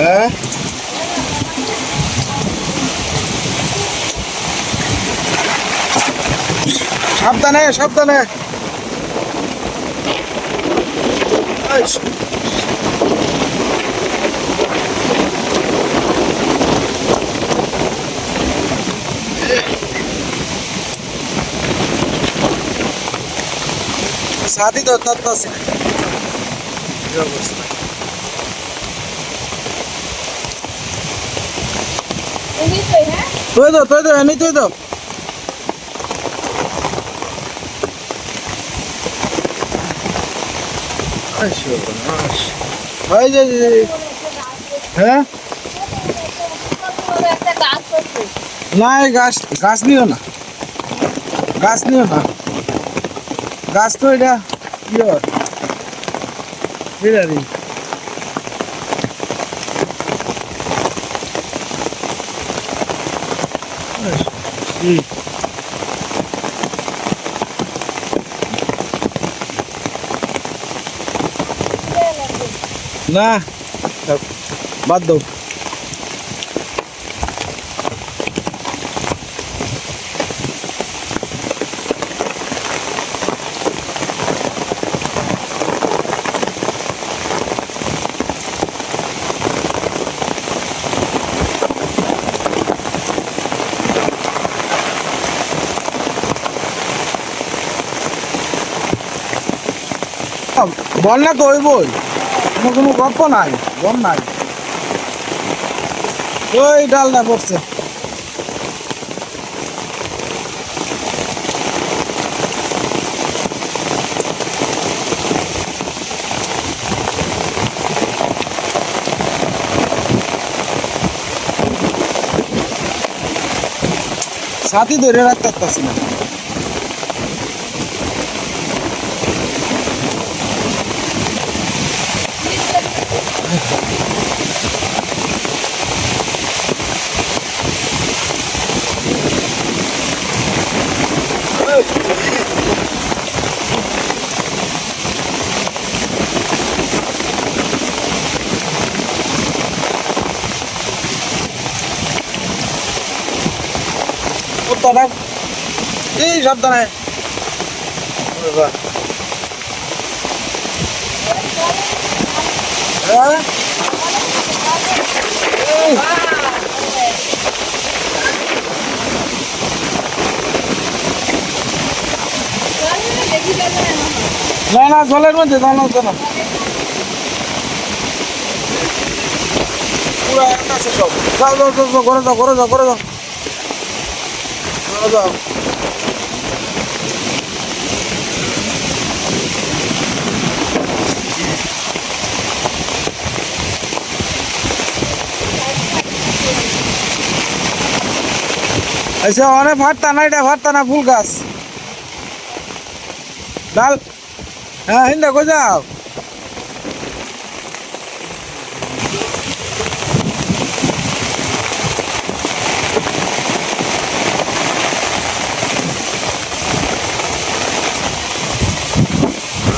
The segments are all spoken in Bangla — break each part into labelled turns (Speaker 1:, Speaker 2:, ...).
Speaker 1: হ্যাঁ? সাবধানে সাবধানে। সাথী তো তত্ত্বাছি অবস্থা? তুই তো তুই তো, এমনি তুই তো। হ্যাঁ? না গাছ গাছ নিও না। গাছ নিও না। গাছ তো এটা ইয়ে এটারই হুম না থাক, বাদ দাও বন্যা তো হইবই। কোনো কোনো গল্প নাই, বন নাই। ওই ডালটা পড়ছে। সাথী ধরে রাখতে পারতাছি না কুত্তাটা এই সাবধানে। না না জলের মধ্যে জানো তো পুরো এক আছে সব। যাও যাও যাও যাও, ঘরে যাও ঘরে যাও যাও। আচ্ছা অনেক ভাতটা না এটা ভাতটা না ফুল গাছ। ডাল হ্যাঁ হিন্দা কই যাও?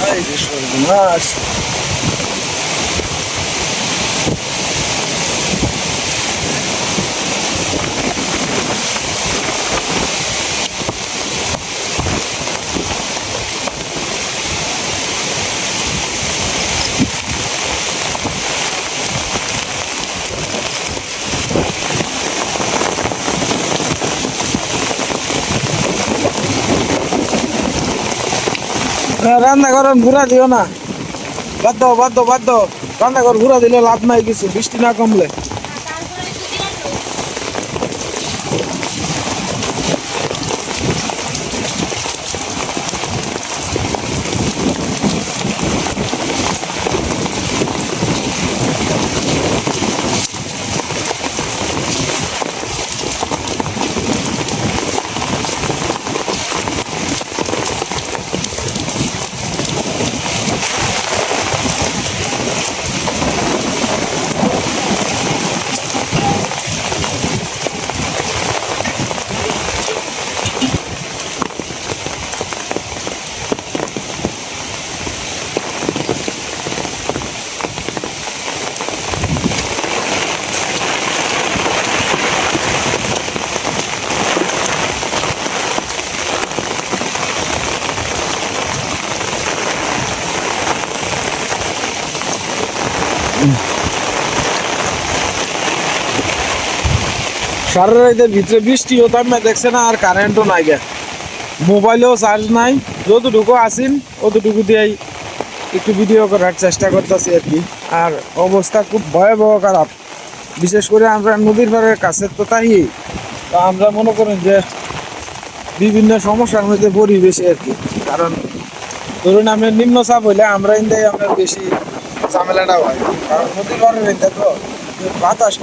Speaker 1: Ay, হ্যাঁ, রান্না করেন ঘুরা দিও না। বাদ দাও বাদ দাও বাদ দাও। রান্না ঘর ঘুরা দিলে লাভ নাই কিছু বৃষ্টি না কমলে। সারা রাতের ভিতরে বৃষ্টি হতাম না দেখছে না, আর কারেন্টও নাই গে। মোবাইলেও চার্জ নাই। যতটুকু আসিন অতটুকু দিয়েই একটু ভিডিও করার চেষ্টা করতেছি আর কি। আর অবস্থা খুব ভয়াবহ খারাপ। বিশেষ করে আমরা নদীর পাড়ের কাছে তো তাই। তো আমরা মনে করেন যে বিভিন্ন সমস্যার মধ্যে পড়ি বেশি আর কি। কারণ ধরুন আমরা নিম্নচাপ হইলে আমরা ইন্দাই আমরা বেশি ঝামেলাটা হয়। কারণ নদীর পাড়ের তো বাতাস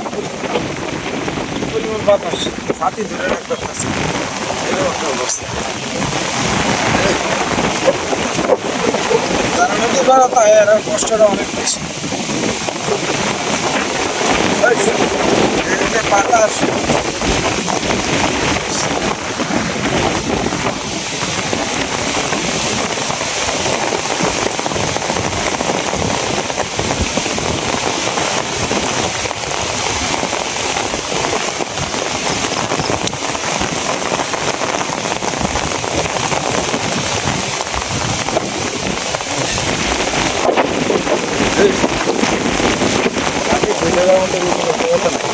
Speaker 1: পরিমাণ বাতাস, ছাতি ধরে রাখতে পারছি একটা অবস্থা। যারা নদীর পাড়ে থাকে এরা কষ্টটা অনেক বেশি। বাতাস ছাতি ধরে রাখার মতো কোনো ক্ষমতা নাই।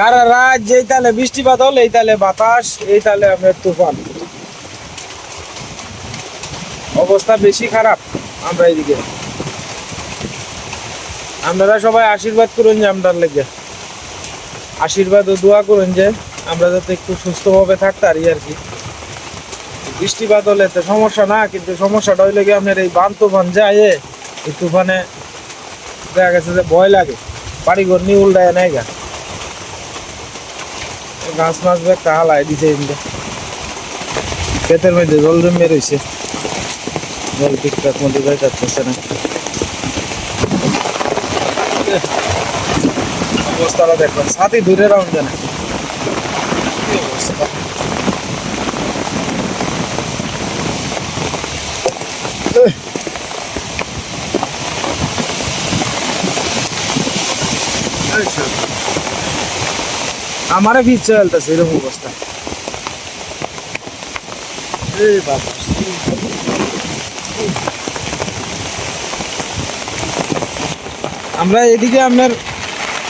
Speaker 1: সারা রাত যেই তালে বৃষ্টিপাত হল এই তালে বাতাস, এই তালে আপনার তুফান। অবস্থা বেশি খারাপ আমরা এদিকে আপনারা সবাই আশীর্বাদ করুন যে আমরার লেগে। আশীর্বাদ ও দোয়া করুন যে আমরা যাতে একটু সুস্থভাবে থাকতে পারি আর কি। বৃষ্টিপাত হলে তো সমস্যা না, কিন্তু সমস্যাটা হইলে কি আপনার এই বান তুফান যায় এই তুফানে দেখা গেছে যে ভয় লাগে। বাড়িঘর নিয়ে উল্টায় নেয় গা। গাছ মাছ বে কাহা লাই দিছে এমনি ক্ষেতের মধ্যে জল জমে রয়েছে জল ঠিকঠাক মধ্যে যাই যাচ্ছে না। অবস্থাটা দেখবেন সাথে দূরে রাউন্ড জানা কি অবস্থা এই। এই শোন। আমারে বীজ চলতেছে এরকম অবস্থা। আমরা এদিকে আপনার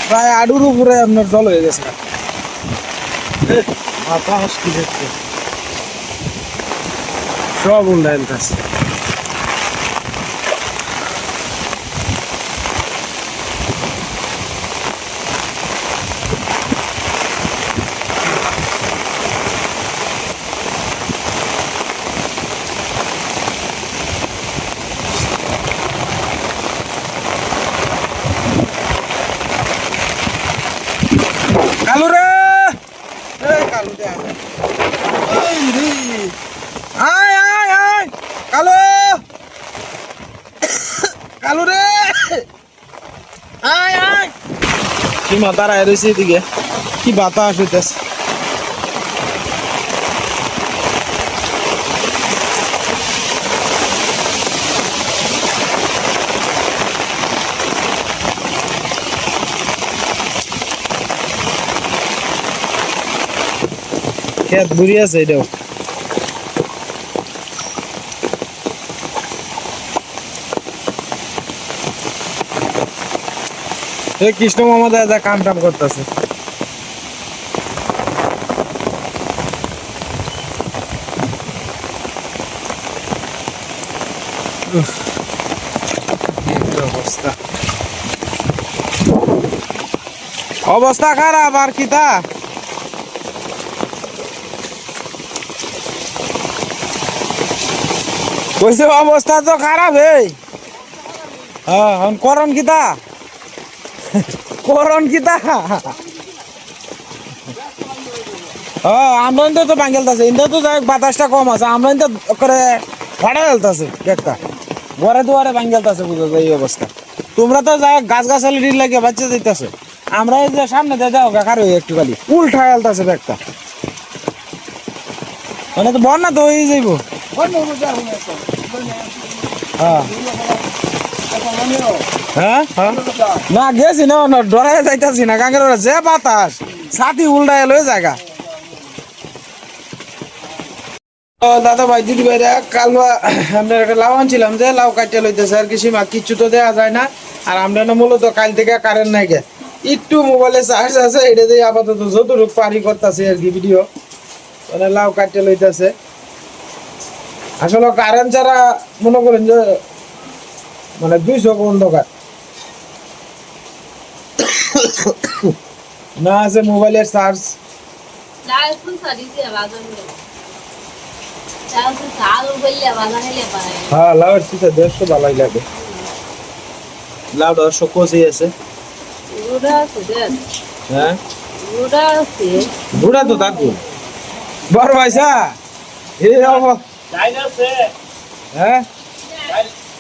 Speaker 1: প্রায় আডুর উপরে আপনার জল হয়ে গেছে। কি দেখতে। সব উল্টাইল আছে কালু রে এই কালু রে আয়। এই রে আয় আয় আয় কালু কালু রে আয় আয় কি মাথা রায় রয়েছে এদিকে। কি বাতাস হইতেছে। খেত বুড়ি আছে এটাও। এই কৃষ্ণ মামা দাদা কাম টাম করতেছে। অবস্থা। অবস্থা খারাপ, আর কি তা? অবস্থা তো খারাপ, এই। হ্যাঁ করণ কিতা করণ কিতা হ্যাঁ আমরা তো বাঙ্গেল আছে। ইন্দা তো যাই বাতাসটা কম আছে। আমরা ইন্দা করে ভাড়া হেলতাছে একটা ঘরে দুয়ারে বাঙ্গেল আছে বুঝা এই অবস্থা। তোমরা তো যা গাছ গাছালি রিল লাগে, বাচ্চা দিতেছে। আমরা এই যে সামনে দিয়ে যাও কাকার ওই একটু খালি উল্টা আলতাছে ব্যাগটা। মানে তো বন্যা তো হয়ে যাইব। হ্যাঁ। হ্যাঁ? না গেছি না না ডরাই যাইতাছি না। ওরা যে বাতাস ছাতি উল্টায় লয়ে জায়গা দাদা ভাই দিদি ভাই কাল আমরা একটা লাউ আনছিলাম যে লাউ কাটিয়ে লইতেছে আর কি সীমা কিচ্ছু তো দেওয়া যায় না। আর আমরা না মূলত কাল থেকে কারেন্ট নাই গে। একটু মোবাইলে চার্জ আছে এটা দিয়ে আপাতত যতটুকু পারি করতেছে আর কি ভিডিও মানে লাউ কাটিয়ে লইতেছে। আসলে কারেন্ট ছাড়া মনে করেন যে মানে দুইশো অন্ধকার। না আছে মোবাইলের চার্জ হ্যাঁ লাউয়ের সিটা দেড়শো ভালোই লাগে। কষি আছে।
Speaker 2: আছে
Speaker 1: হ্যাঁ? তো বড় ভাইসা হ্যাঁ?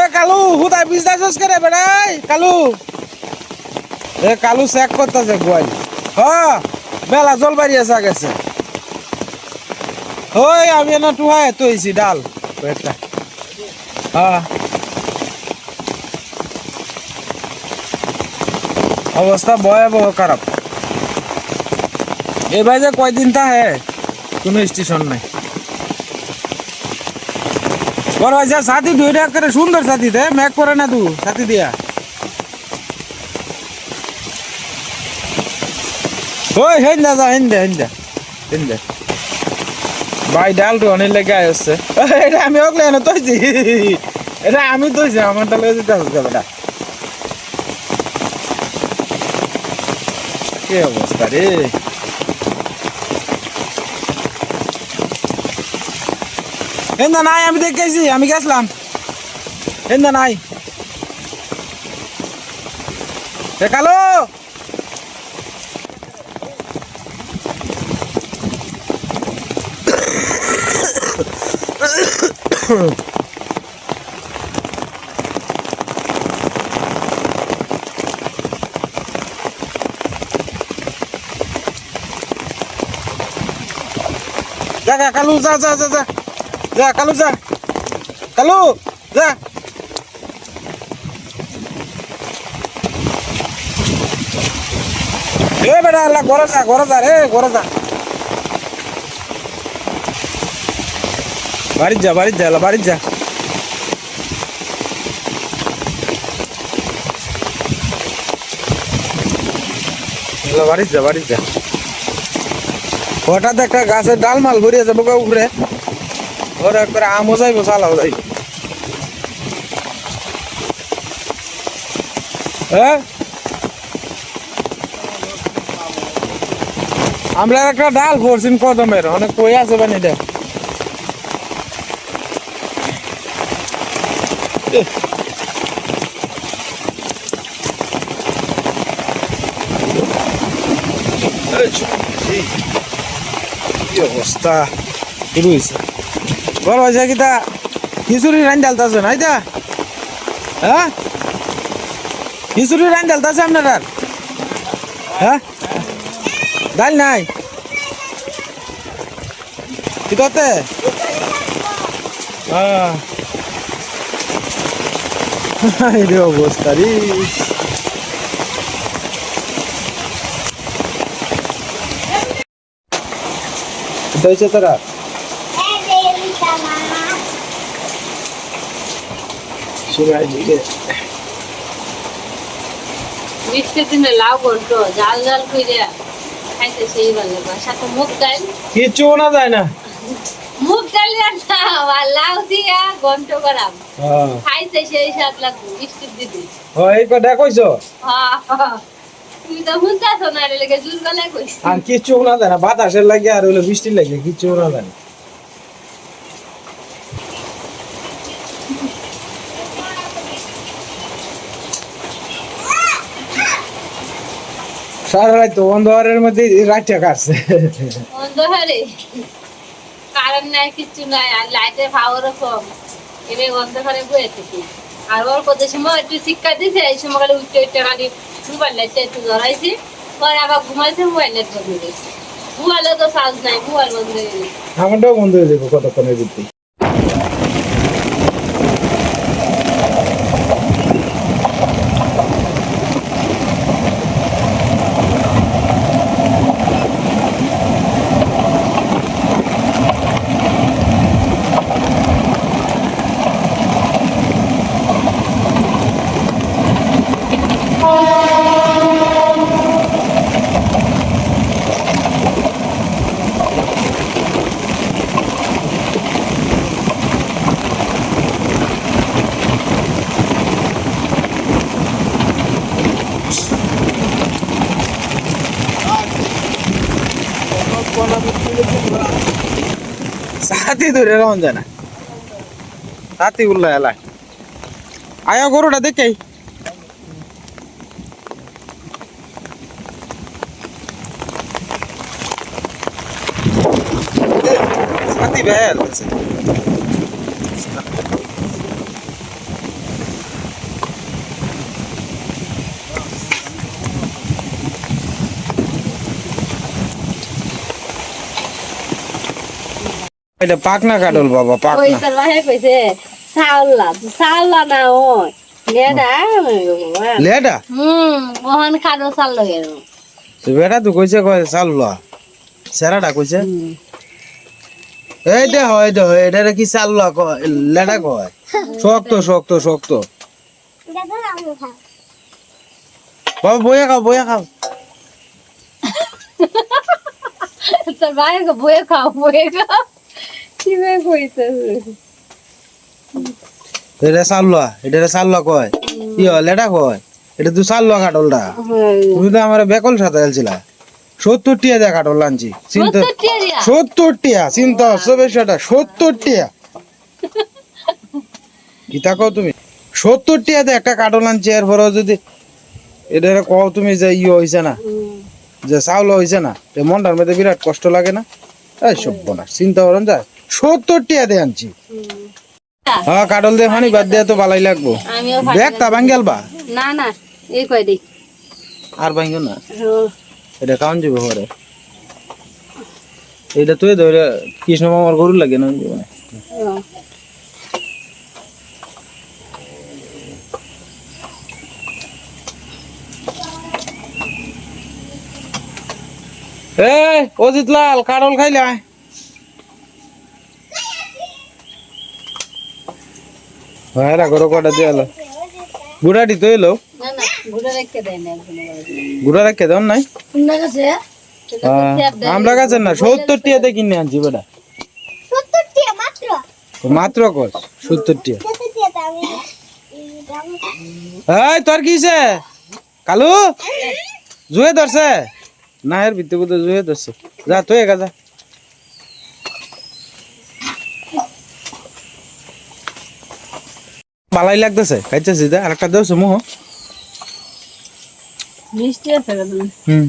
Speaker 1: এ কালু হুদায় বিজদা চুস করে বেড়াই কালু। এ কালু চেক করতেছে গোয়াল। হ, মেলা জল বাড়ি আছে গেছে ওই, আমি এনে টুহাই তৈছি ডাল। কয়েকটা হ্যাঁ অবস্থা ভয়াবহ খারাপ। এবার যে কয়দিন তা হ্যাঁ কোনো স্টেশন নাই। বড় ভাই, যা সাথী দুই টাকা করে সুন্দর সাথী দে, ম্যাক করে না তু সাথী দিয়া। ওই হেন্দা যা হেন্দা হেন্দা হেন্দা ভাই, ডাল তো অনেক লেগে আসছে এটা আমি ওগলে এনে তৈছি এটা আমি তৈছি আমার তাহলে যেতে হবে বেটা কি অবস্থা রে? হেন্দা নাই, আমি দেখেছি আমি গেছিলাম। হেন্দা নাই। দেখাল যা, কালু, যা যা যা যা। যা, কালু যা। কালু, যা। এ বেটা আল্লাহ, ঘরে যা ঘরে যা রে, ঘরে যা। বাড়ির যা বাড়ির যা বাড়ির যা। বাড়ির যা বাড়ির যা। হঠাৎ একটা গাছের ডাল মাল ভরিয়ে যাব উপরে। ওর একবারে আমও যাইবো, চালাও যাইব হ্যাঁ আমরা একটা ডাল ভরছিন কদমের, অনেক কই আছে বানি এটা কি অবস্থা? শুরু বড় হয়েছে কি তা? খিচুড়ি রান ডালতাছে নাই তা হ্যাঁ? খিচুড়ি রান ডালতাছে আপনার হ্যাঁ? ডাল নাই? কি করতে? রে অবস্থা রে। হয়েছে তোরা? সময় দিকে
Speaker 2: বৃষ্টির দিনে লাউ ঘন্ট জাল জাল করে খাইতে সেই ভালো সাথে মুগ ডাল।
Speaker 1: কিচ্ছু না যায় না।
Speaker 2: মুগ ডাল না আর লাউ দিয়া গন্ট করাম।
Speaker 1: হ্যাঁ।
Speaker 2: খাইতে সেই স্বাদ লাগবে মিষ্টি দিদি
Speaker 1: ও এই কথা কইছো?
Speaker 2: হ্যাঁ, হ্যাঁ।
Speaker 1: আর কিচ্ছু না। জানে বাতাসের লাগে আর হইল বৃষ্টির লাগে কিচ্ছু না। জানে সারা রাত অন্ধকারের মধ্যে রাতটা কাটছে।
Speaker 2: অন্ধকারে? কারেন্ট নাই কিচ্ছু নাই আর লাইটের পাওয়ারও কম। এবার অন্ধকারে বয়ে থাকি। আর অল্প যে সময় একটু শিক্ষা দিছে এই সময় খালি উঠতে উঠতে খালি মোবাইল লাইটটা একটু ধরাইছি। পরে আবার ঘুমাইছে মোবাইল লাইট বন্ধ করেছি মোবাইলে তো চার্জ নাই মোবাইল বন্ধ হয়ে গেছে।
Speaker 1: আমারটাও বন্ধ হয়ে যাবে কতক্ষণের ভিত্তি সাথী ধরে রহন যায় না সাথী উল্লা এলাই আয়া গরুটা দেখে। সাথী বেল এটা পাকনা কাটল বাবা পাকনা
Speaker 2: কইছে চাউলা চাউলা না ওই লেডা
Speaker 1: লেডা?
Speaker 2: হুম মোহন খাদো চাল লগে
Speaker 1: তো বেটা তো কইছে কয় চাল ল সেরাটা কইছে? এই দে হয় দে হয় এটা কি চাল ল কয় লেডা কয়? শক্ত শক্ত শক্ত। বাবা বইয়া খাও বইয়া খাও।
Speaker 2: তোর বাহে বয়ে খাও বয়ে খাও। কি বে
Speaker 1: এটা চাল এটা চাল কয়। কি হয় লেডা কয়। এটা তুই চাল কাটলটা তুমি তো আমার বেকল সাথে আলছিলা সত্তর টিয়া দেয়া কাটল আনছি। চিন্তা
Speaker 2: সত্তর টিয়া দিয়া?
Speaker 1: সত্তর টিয়া চিন্তা হচ্ছে বিষয়টা। সত্তর টিয়া কি থাকো তুমি? সত্তর টিয়াতে একটা কাটল আনছি এরপরেও যদি এটা কও তুমি যে ইয়ে হয়েছে না যে চাউল হয়েছে না মনটার মধ্যে বিরাট কষ্ট লাগে না? এই সব না চিন্তা করেন যায় সত্তর টিয়া দিয়ে আনছি। হ্যাঁ কাটল দিয়ে ফানি বাদ দিয়ে তো ভালোই লাগবো। ব্যাগটা ভাঙ্গেল বা
Speaker 2: না না এই কয়
Speaker 1: আর ভাঙ্গো না? এটা কাউন যাবে ঘরে? এটা তুই ধরে কৃষ্ণ মামার গরু লাগে না জীবনে এই অজিত লাল কারল খাইলে আয়। হ্যাঁ গরু কটা দিয়ে এলো? গুড়াটি তো এলো।
Speaker 2: না না ঘুরে রেখে দেয় না একদম
Speaker 1: গুড়া রেখে দেন নাই? আহ, আমরা কাছে না সত্তর টিয়াতে কিনে আনছি বেটা। মাত্র? কর সত্তর টিয়া এই তোর কিছে কালু? জুয়ে ধরছে? না এর ভিতরে জুয়ে ধরছে। যা তুই একা যা। ভালাই লাগতেছে। খাইতেছি দে আরেকটা দেওছে মুহ
Speaker 2: মিষ্টি আছে
Speaker 1: হুম।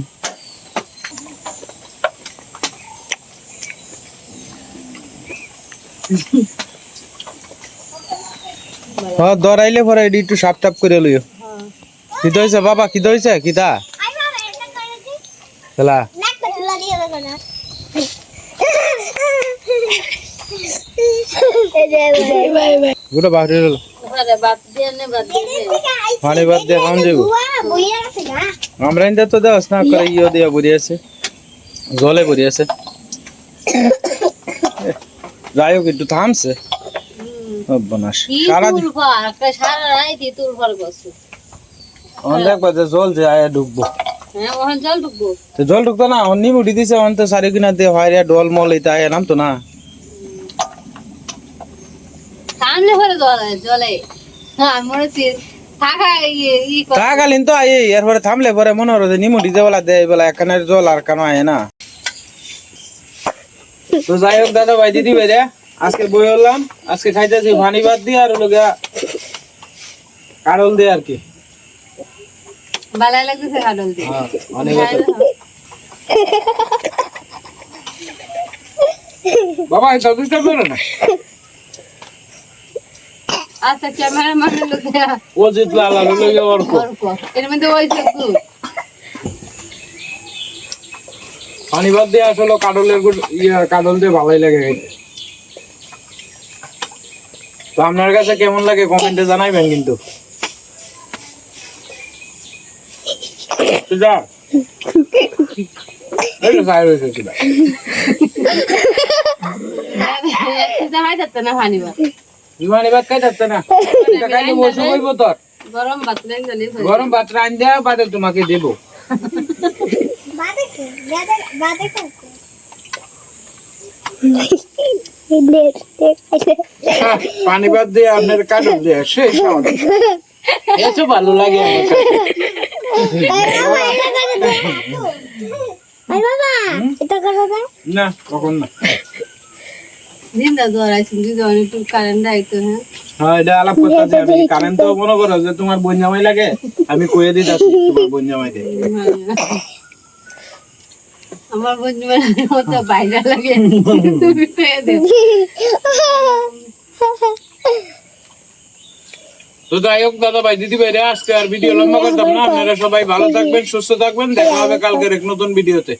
Speaker 1: হ্যাঁ দরাইলে পরে এডি একটু সাপ টাপ করে লইও। কি দইছে বাবা কি দইছে কি দা খেলা গুলো বাহিরে পানি বাদ দিয়ে খাওয়ান যাব আমরা ইন্দা তো দেওয়া স্নান করে ইয়ে দিয়া বড়ি আছে। জলে বড়ি আছে। যাই হোক একটু থামছে। জল ঢুকবো
Speaker 2: হ্যাঁ
Speaker 1: না অন্য উঠি দিছে অন তো সারি কিনা দিয়ে হয় ডল মল এটা আয়া নামতো না।
Speaker 2: থামলে পরে জলে জলে। হ্যাঁ আমি মনে হচ্ছে থাকা ই করে-
Speaker 1: থাকালীন তো এরপরে থামলে পরে মনে হলো যে নিমুটি বেলা দেয় বেলা একখানের জল আর কেন আয় না। তো যাই হোক দাদা ভাই দিদি ভাই রে আজকে বই হলাম আজকে খাইতেছি ভানি বাদ দিয়ে আর হলো গিয়া কারল দিয়ে আর কি।
Speaker 2: লাগতেছে দিয়ে।
Speaker 1: হ্যাঁ, অনেক বাবা না?
Speaker 2: আচ্ছা ক্যামেরা মানে লোকে
Speaker 1: ও জিতলো আল্লাহ হলো গিয়া অর্ক।
Speaker 2: এর মধ্যে ওই
Speaker 1: পানি বাদ দিয়ে আসলে কাডলের গুড়- ইয়া কাডল দিয়ে ভালোই লাগে তো আপনার কাছে কেমন লাগে কমেন্টে জানাইবেন কিন্তু। সুজা। এই সুজা।
Speaker 2: হয় না পানি
Speaker 1: ভাত খাই যাচ্ছে না? খাইলে বসে তোর।
Speaker 2: গরম ভাত
Speaker 1: গরম ভাত বাদে তোমাকে দেবো। পানি বাদ দিয়ে আপনার কাডল দিয়ে শেষ এসব ভালো লাগে আমার না কখন না।
Speaker 2: যদি কারেন্ট আইতো হ্যাঁ?
Speaker 1: হ্যাঁ এটা আলাপ করতে আমি কারেন্ট তো মনে করো যে তোমার বোন জামাই লাগে আমি কয়ে দিতে তোমার বোন জামাই দে
Speaker 2: আমার বন্ধু মতো বাইরে লাগে। তুমি পেয়ে দে
Speaker 1: তো যাই হোক দাদা ভাই দিদি ভাই রে, আজকে আর ভিডিও লম্বা করতাম না। আপনারা সবাই ভালো থাকবেন সুস্থ থাকবেন। দেখা হবে কালকের এক নতুন ভিডিওতে